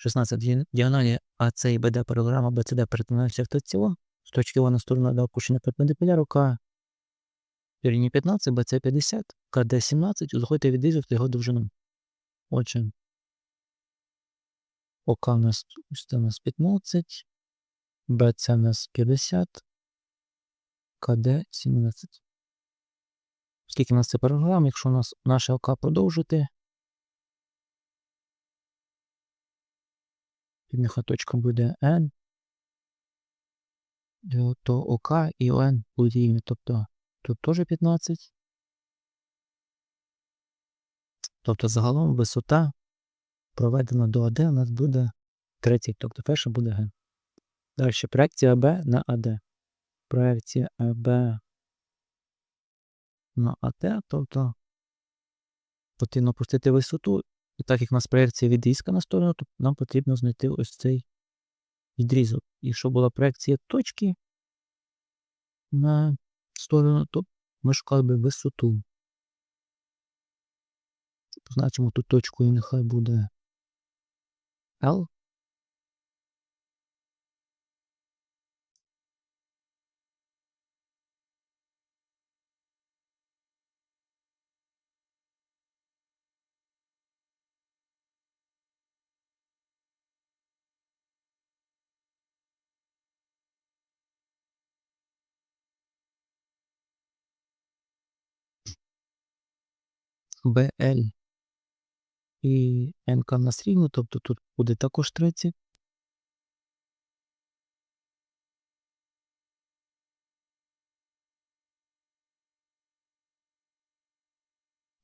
16 ді- діагоналі АЦ і БД паралелограма БЦД перетинаються в точці З точки О на до опущення перпендикуляр К рівні 15, БЦ 50, КД 17, узгодьте відрізок та його довжину. Отже, ОК у нас, у нас 15, БЦ у нас 50, КД 17. Скільки у нас це паралелограм, якщо у нас наше ОК продовжити, Піднята точка буде N, е, то ОК і ОН будуть рівні. Тобто тут теж 15. Тобто загалом висота проведена до АД у нас буде 30, тобто перша буде Г. Далі проекція АБ на АД. Проекція АБ на АД, тобто потрібно опустити висоту і так як у нас проекція відрізка на сторону, то нам потрібно знайти ось цей відрізок. І щоб була проекція точки на сторону, то ми шукали би висоту. Позначимо ту точку і нехай буде L. BL і НК в нас тобто тут буде також 30.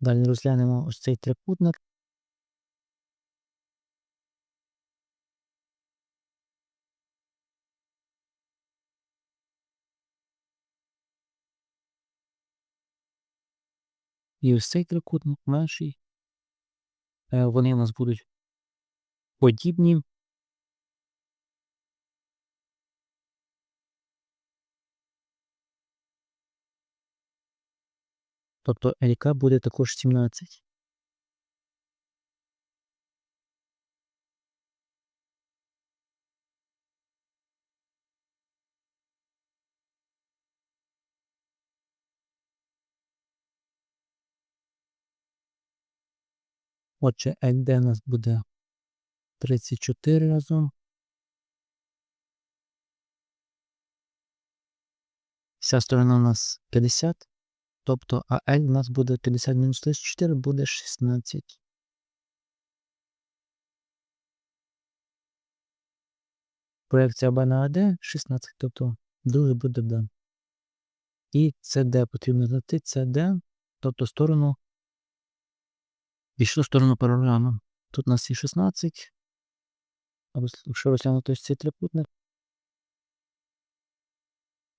Далі розглянемо ось цей трикутник. І ось цей трикутник менший. Е, Вони у нас будуть подібні. Тобто ЛК буде також 17. Отже, у нас буде 34 разом. Вся сторона у нас 50. Тобто АЛ у нас буде 50 мінус 34, буде 16. Проекція Б на АД 16, тобто другий буде Д. І СД потрібно знайти СД, тобто сторону. Пішло сторону паралельно. Тут у нас є 16. Або якщо розглянути цей трикутник.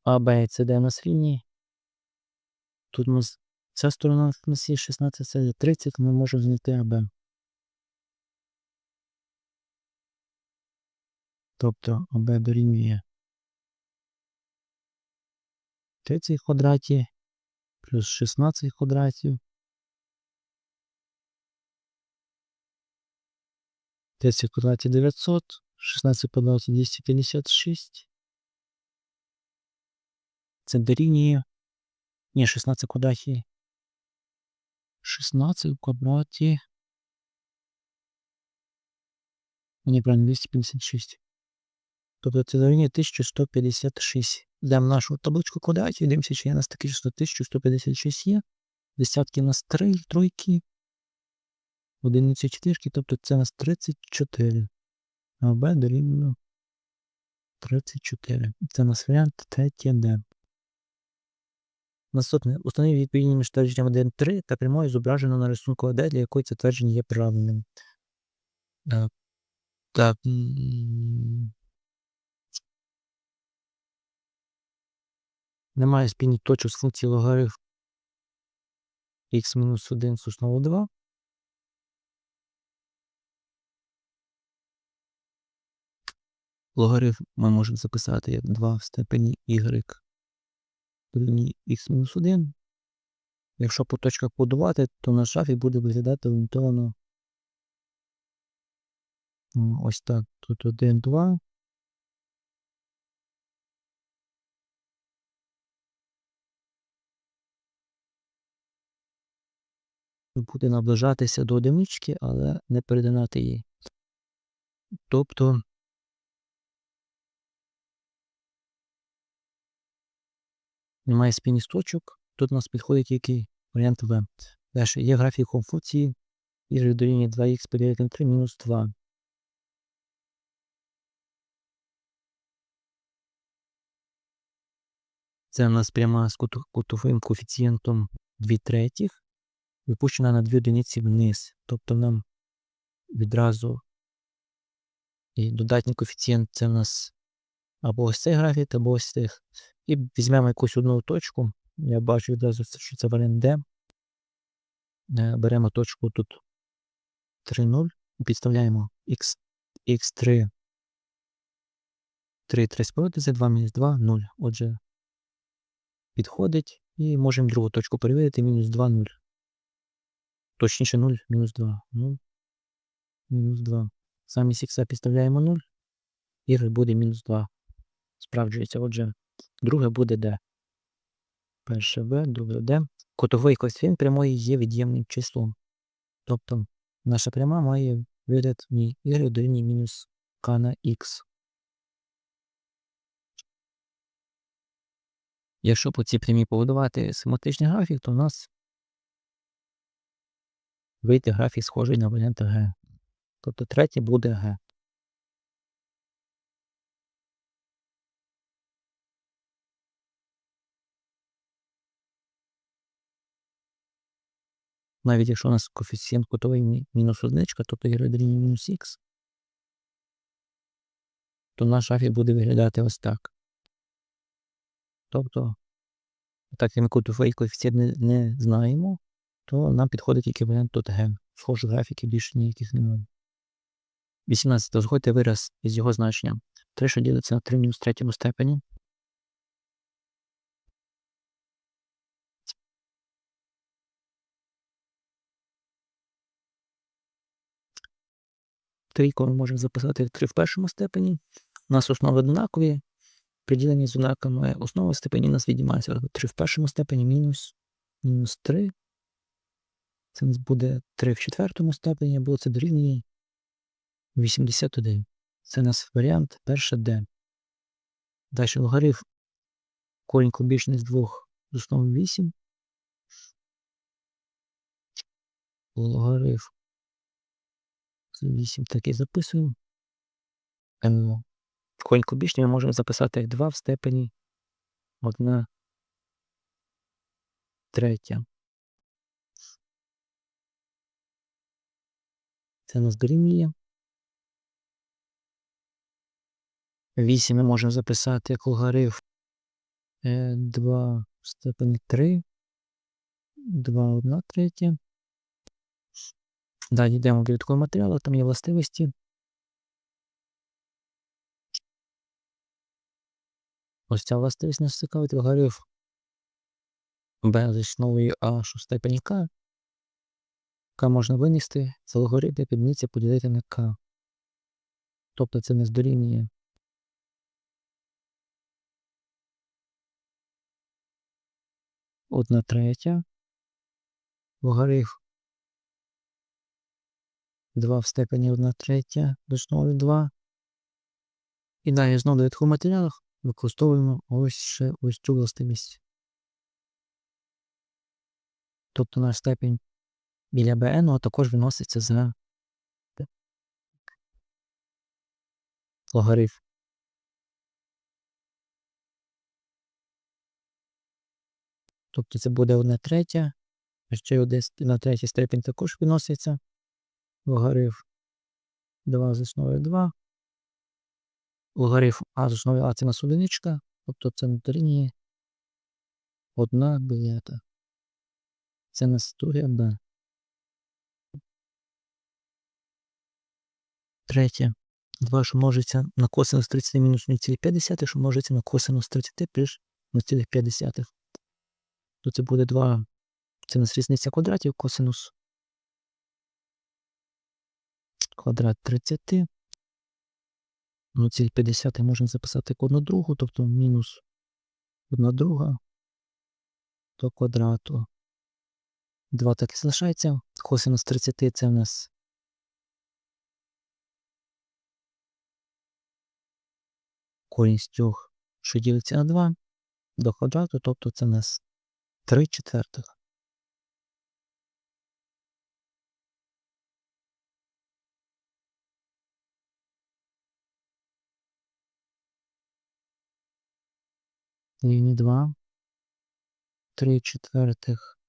А, Б і СД у нас рівні. Тут у нас ця сторона у нас є 16, це 30, ми можемо знайти АБ. Тобто АБ дорівнює 30 в квадраті плюс 16 квадратів. 30 в квадраті 900, 16 в квадраті 256. Це дорівнює. Ні, 16 в квадраті. 16 в квадраті. Ні, правильно, 256. Тобто це дорівнює 1156. Йдемо нашу табличку квадратів, дивимося, чи є у нас таке число 1156 є. Десятки у нас 3, тройки. Одиниці чотирки, тобто це у нас 34. А Б дорівнює 34. Це у нас варіант третє Д. Наступне. Установи відповідні між твердженням 1, 3 та прямою зображено на рисунку АД, для якої це твердження є правильним. Е, Так. Немає спільних точок з функції логарифм х-1 з основу 2. Логарифм ми можемо записати як 2 в степені y дорівнює х-1. Якщо по точках будувати, то на шафі буде виглядати орієнтовано Ось так. Тут 1, 2. Буде наближатися до одинички, але не перетинати її. Тобто немає спільних точок. Тут у нас підходить тільки варіант В. Далі є графіком функції y дорівнює 2х поділити на 3 мінус 2. Це у нас пряма з кутовим коефіцієнтом 2 третіх, випущена на 2 одиниці вниз. Тобто нам відразу і додатній коефіцієнт це у нас або ось цей графік, або ось цих. І візьмемо якусь одну точку. Я бачу відразу, що це варіант D. Е, Беремо точку тут 3, 0 і підставляємо x, x3, 3, 3 спротизи, 2 мінус 2, 0. Отже, підходить і можемо другу точку перевірити, мінус 2, 0. Точніше 0, мінус 2. 0, мінус 2. Замість х підставляємо 0, і буде мінус 2. Справджується, отже, друге буде d. Перше b, друге d. Котовий коефіцієнт прямої є від'ємним числом. Тобто наша пряма має вигляд в ній y дорівнює мінус k на x. Якщо по цій прямій побудувати симетричний графік, то у нас вийде графік схожий на варіант G. Тобто третє буде G. Навіть якщо у нас коефіцієнт кутовий мінус одиничка, тобто y дорівнює мінус х, то наш графік буде виглядати ось так. Тобто, так як ми кутовий коефіцієнт не, не знаємо, то нам підходить варіант тут G. Схожих графіків більше ніяких немає. 18. Згодьте вираз із його значенням. 3, що ділиться на 3 мінус третьому степені. Трійку ми можемо записати як 3 в першому степені. У нас основи однакові. Приділені з знаками основи степені у нас віднімається 3 в першому степені мінус, мінус 3. Це у нас буде 3 в четвертому степені, або це дорівнює 81. Це у нас варіант перше D. Далі логарифм корінь кубічний з 2 з основи 8. Логарифм 8 так і записуємо. Ем, Корінь кубічний ми можемо записати як 2 в степені 1 третя. Це у нас дорівнює. 8 ми можемо записати як логарифм 2 в степені 3, 2 1 третя. Далі йдемо до такого матеріалу, там є властивості. Ось ця властивість нас цікавить логарифм безліч нової а у степені k. К можна винести, це логарифм підміться поділити на k. Тобто це не здорівнює. Одна третя. Логарифм 2 в степені 1 третя дошнові 2. І далі знову в додаткових матеріалах використовуємо ось ще ось цю властивість. Тобто наш степень біля BN також виноситься за логарифм. Тобто це буде 1 третя, а ще й на третій степень також виноситься логарифм 2 з основою 2. Логарифм А з А це у нас одиничка, тобто це на дорівнює 1 білета. Це на студія Б. Третє. 2, що множиться на косинус 30 мінус 0,5, що множиться на косинус 30 плюс 0,5. То це буде 2. Це у нас різниця квадратів, косинус квадрат 30 Ну, ці 50 можна записати як одну другу, тобто мінус одна друга до квадрату. 2 так і залишається. Косинус 30 це в нас корінь з трьох, що ділиться на 2 до квадрату, тобто це в нас 3 четвертих. Рівні 2. 3 четвертих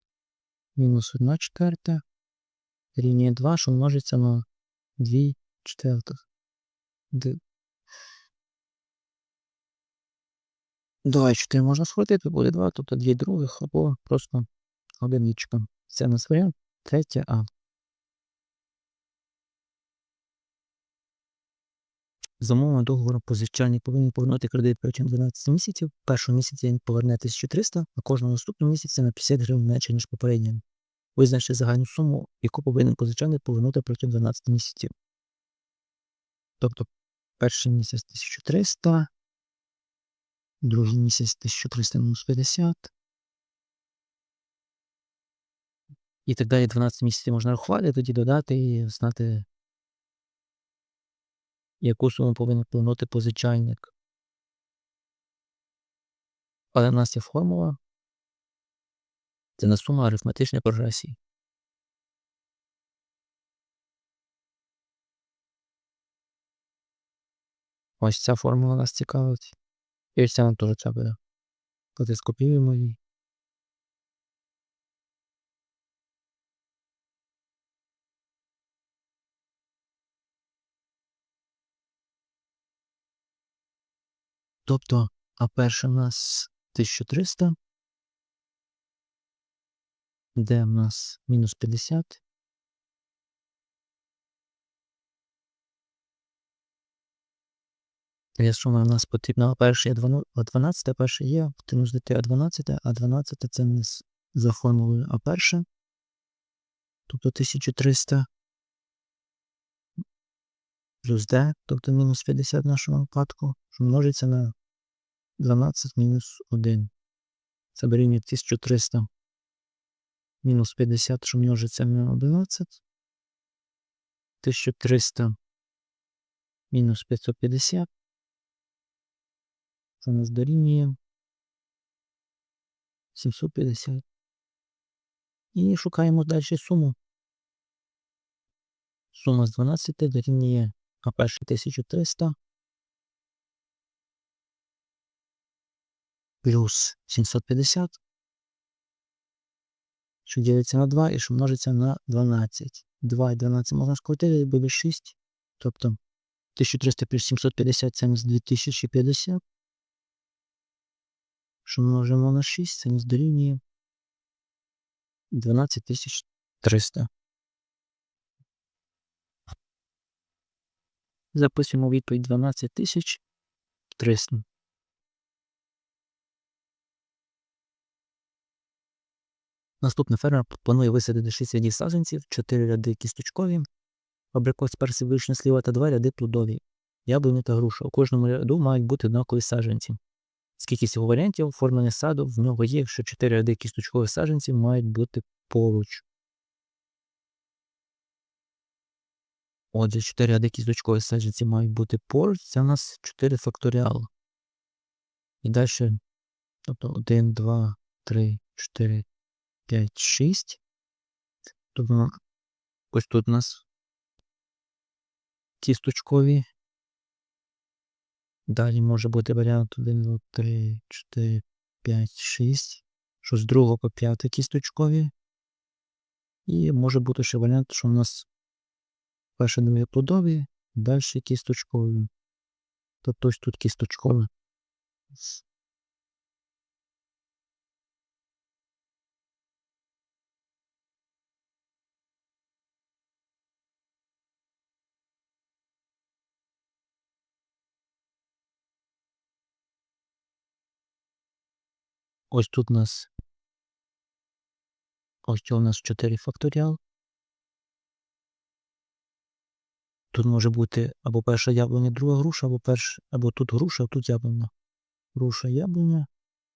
мінус 1 четверта рівня 2, що множиться на 2 четвертих. Д... 2 4 можна схватити, буде 2, тобто 2 других або просто одиничка. Це у нас варіант третя А. За умовами договору позичальник повинен повернути кредит протягом 12 місяців. Першого місяця він поверне 1300, а кожного наступного місяця на 50 гривень менше, ніж попередньо. Визначте загальну суму, яку повинен позичальник повернути протягом 12 місяців. Тобто перший місяць 1300, другий місяць 1300 мінус 50. І так далі 12 місяців можна рахувати, тоді додати і знати яку суму повинен повернути позичальник. Але в нас є формула. Це не сума арифметичної прогресії. Ось ця формула нас цікавить. І ось ця нам теж треба буде. Коли скопіюємо її. Тобто, а перше в нас 1300, де в нас мінус 50. Для суми в нас потрібна перше є 12, а перше є, потрібно знайти А12, а 12 це нас за формулою А перше, тобто 1300 плюс d, тобто мінус 50 в нашому випадку, що множиться на 12 мінус 1. Це дорівнює 1300 мінус 50, що множиться на 11. 1300 мінус 550. Це нас дорівнює 750. І шукаємо далі суму. Сума з 12 дорівнює а перше 1300 плюс 750, що ділиться на 2 і що множиться на 12. 2 і 12 можна скоротити, буде 6. Тобто 1300 плюс 750 це у 2050. Що множимо на 6, це нас дорівнює 12300. Записуємо відповідь 12300. Наступний фермер планує висадити 6 рядів саджанців, 4 ряди кісточкові, абрикос персик вишня сліва та 2 ряди плодові, яблуні та груша. У кожному ряду мають бути однакові саджанці. Скільки цього варіантів оформлення саду в нього є, якщо 4 ряди кісточкових саджанців мають бути поруч. Отже, 4 ряди кісточкової саджанці мають бути поруч, це у нас 4 факторіал. І далі, тобто 1, 2, 3, 4, 5, 6. Тобто ось тут у нас кісточкові. Далі може бути варіант 1, 2, 3, 4, 5, 6. Що з другого по 5 кісточкові. І може бути ще варіант, що у нас перше дві плодові, далі кісточкові. Тобто ось тут кісточкове. Ось тут у нас ось у нас 4 факторіал. Тут може бути або перша яблуня, друга груша, або перш, або тут груша, а тут яблуня. Груша яблуня,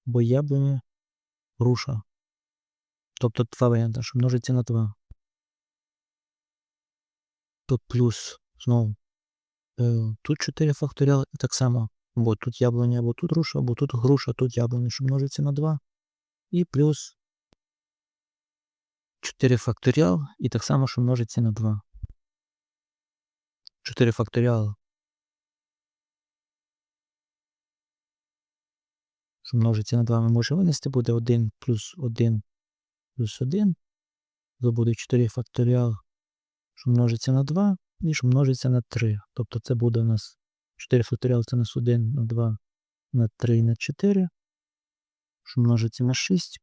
або яблуня, груша. Тобто два варіанти, що множиться на 2. Тут плюс знову. Е, Тут 4 факторіал і так само. Або тут яблуня, або тут груша, або тут груша, тут яблуня, що множиться на 2. І плюс 4 факторіал і так само, що множиться на 2. 4 факторіал. Що множиться на 2 ми можемо винести, буде 1 плюс 1 плюс 1. То буде 4 факторіал, що множиться на 2, і що множиться на 3. Тобто це буде у нас 4 факторіал це у нас 1 на 2 на 3 на 4, що множиться на 6.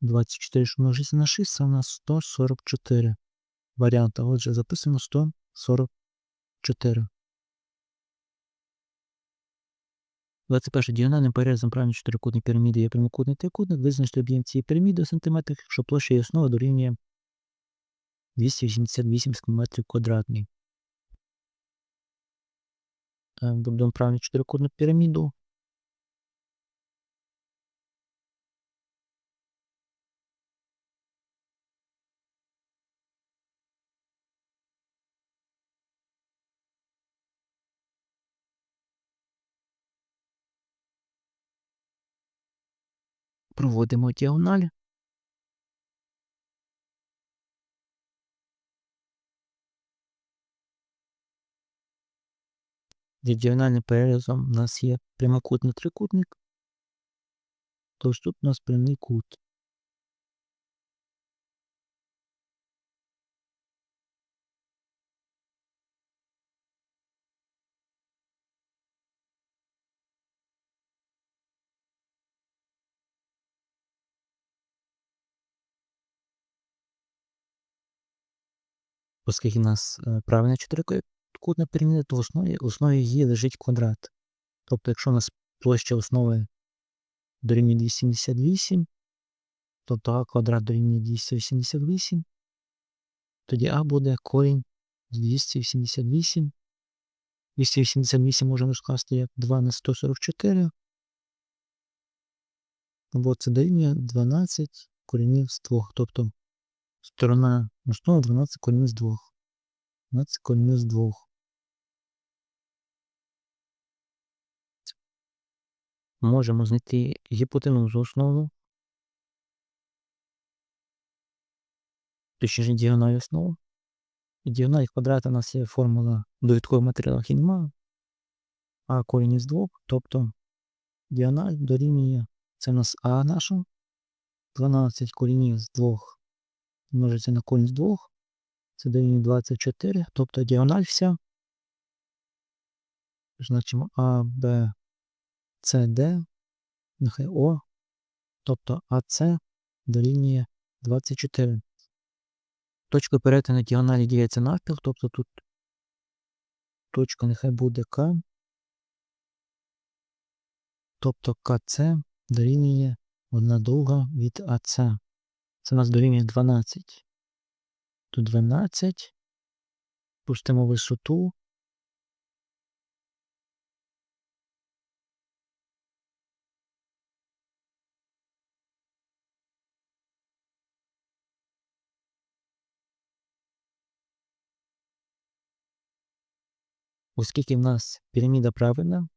Двадцять чотири, що множиться на 6, це у нас 144 варіанта. Отже, записуємо 144. 21. Діагональним перерізом правильно чотирикутної піраміди є прямокутний трикутник. Визначте об'єм цієї піраміди у сантиметрах, якщо площа її основи дорівнює 288 см квадратний. Будемо правильно чотирикутну піраміду. Проводимо діагональ. Діагональним перерізом у нас є прямокутний трикутник. Тож тут у нас прямий кут. Оскільки в нас е, правильна чотирикутна піраміда, то в основі, в основі її лежить квадрат. Тобто, якщо у нас площа основи дорівнює 278, тобто А квадрат дорівнює 288, тоді А буде корінь з 288. 288 можемо скласти як 2 на 144. Або це дорівнює 12 корінів з 2. Тобто сторона основи 12 корінів з 2. 12 корінів з 2. Можемо знайти гіпотенузу основу. Точніше діагональ основу. І діагональ квадрата у нас є формула довідкових матеріалах і немає. А корінь із 2, тобто діагональ дорівнює, це у нас А наша. 12 корінів з 2 множиться на корінь з 2. Це дорівнює 24, тобто діагональ вся. Значимо А, Б, С, Д, нехай О, тобто АС дорівнює 24. Точка перетину діагоналі діється навпіл, тобто тут точка нехай буде К. Тобто КЦ дорівнює одна довга від АЦ. Це у нас дорівнює 12. Тут 12. Пустимо висоту. Оскільки в нас піраміда правильна,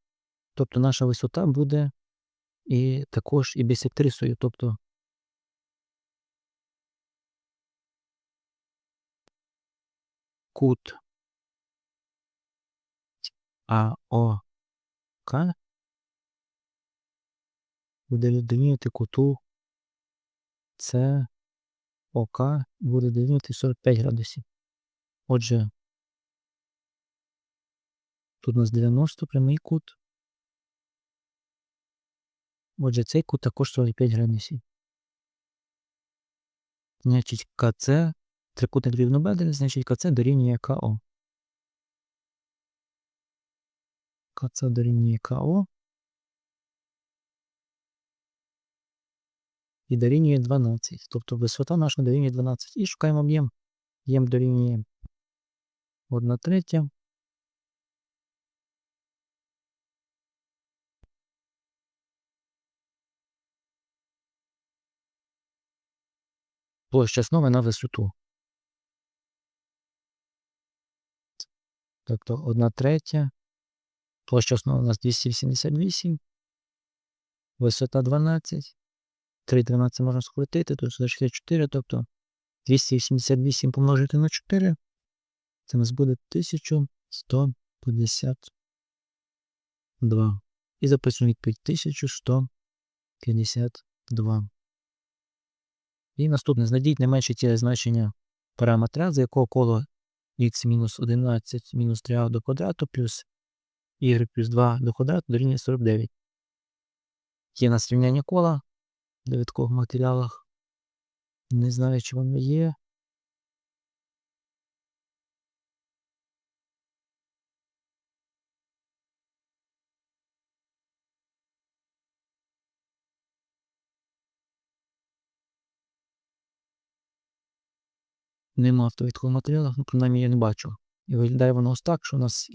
тобто наша висота буде і також і бісектрисою, тобто кут АОК буде дорівнювати куту СОК буде дорівнювати 45 градусів. Отже, тут у нас 90 прямий кут. Отже, цей кут також 45 градусів. Значить, КЦ трикутник рівнобедрений, значить КЦ дорівнює КО. КЦ дорівнює КО. і дорівнює 12. Тобто висота наша дорівнює 12. І шукаємо об'єм. Об'єм дорівнює 1 третя. Площа основи на висоту. Тобто 1 третя. Площа основи у нас 288. Висота 12. 3 13 можна скоротити, тут 64, тобто 288 помножити на 4. Це у нас буде 1152. І записуємо відповідь 1152. І наступне знайдіть не менше значення параметра, за якого коло х мінус 11 мінус 3а до квадрату плюс y плюс 2 до квадрату дорівнює 49. Є нас рівняння кола в довідкових матеріалах. Не знаю, чи воно є. Нема в довідкових матеріалах, ну, принаймні я не бачу. І виглядає воно ось так, що у нас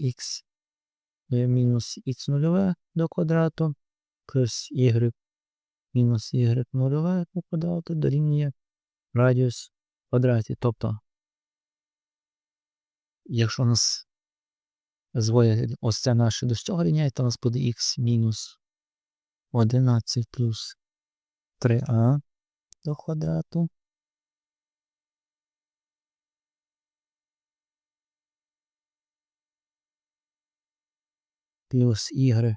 є мінус х нульове до квадрату плюс y мінус y нульове до квадрату дорівнює радіус в квадраті. Тобто, якщо у нас зводять ось це наше до цього рівняє, то у нас буде х мінус 11 плюс 3а до квадрату. Плюс y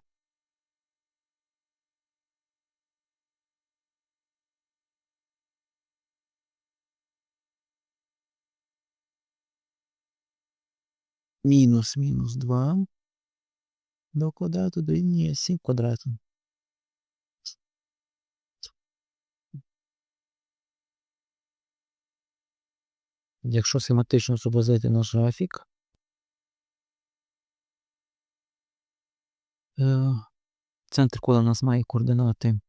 мінус мінус 2 до квадрату дорівнює 7 квадрату. Якщо схематично зобразити наш графік, центр кола у нас має координати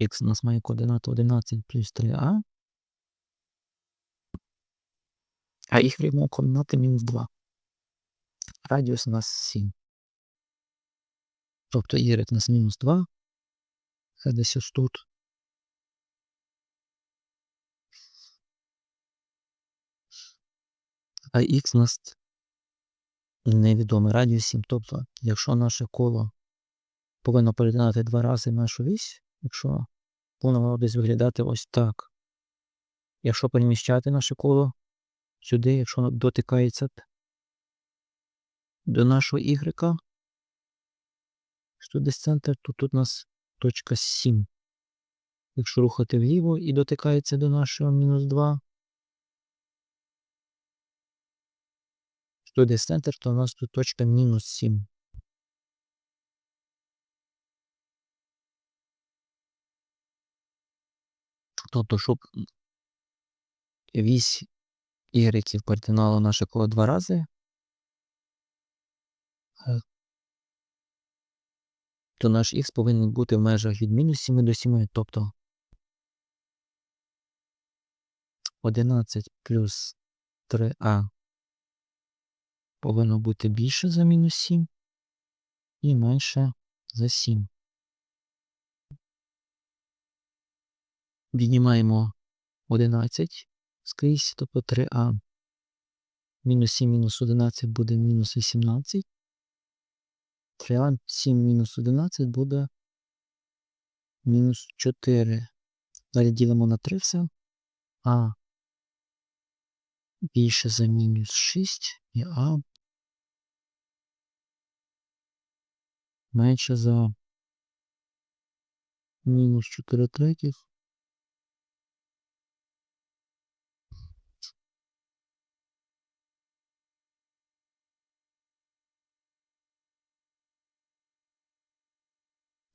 х у нас має координати 11 плюс 3а, а їх рівно координати мінус 2. Радіус у нас 7. Тобто y у нас мінус 2. Це десь ось тут. А х у нас невідомий радіус 7. Тобто, якщо наше коло повинно перетинати два рази нашу вісь, якщо воно мало десь виглядати ось так. Якщо переміщати наше коло сюди, якщо воно дотикається до нашого y, що десь центр, то тут у нас точка 7. Якщо рухати вліво і дотикається до нашого мінус 2, що десь центр, то у нас тут точка мінус 7. Тобто, щоб вісь y перетинала наше коло два рази, то наш х повинен бути в межах від мінус 7 до 7, тобто 11 плюс 3а повинно бути більше за мінус 7 і менше за 7. Віднімаємо 11 скрізь, тобто 3а. Мінус 7 мінус 11 буде мінус 18. 3а 7 мінус 11 буде мінус 4. Далі ділимо на 3 все. А більше за мінус 6 і А менше за мінус 4 третіх.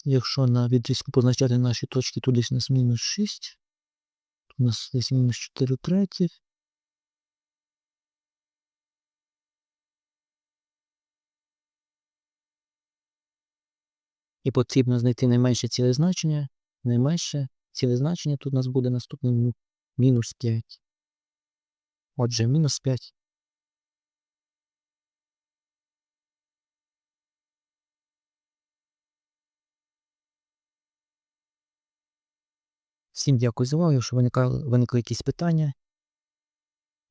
Якщо на відрізку позначати наші точки, то десь у нас мінус 6, то у нас десь мінус 4 третіх. І потрібно знайти найменше ціле значення найменше ціле значення тут у нас буде наступним ну, мінус 5. Отже, мінус 5. Всім дякую за увагу. Якщо виникали, виникли якісь питання,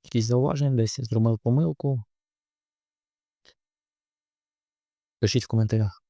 якісь зауваження, десь зробив помилку. Пишіть в коментарях.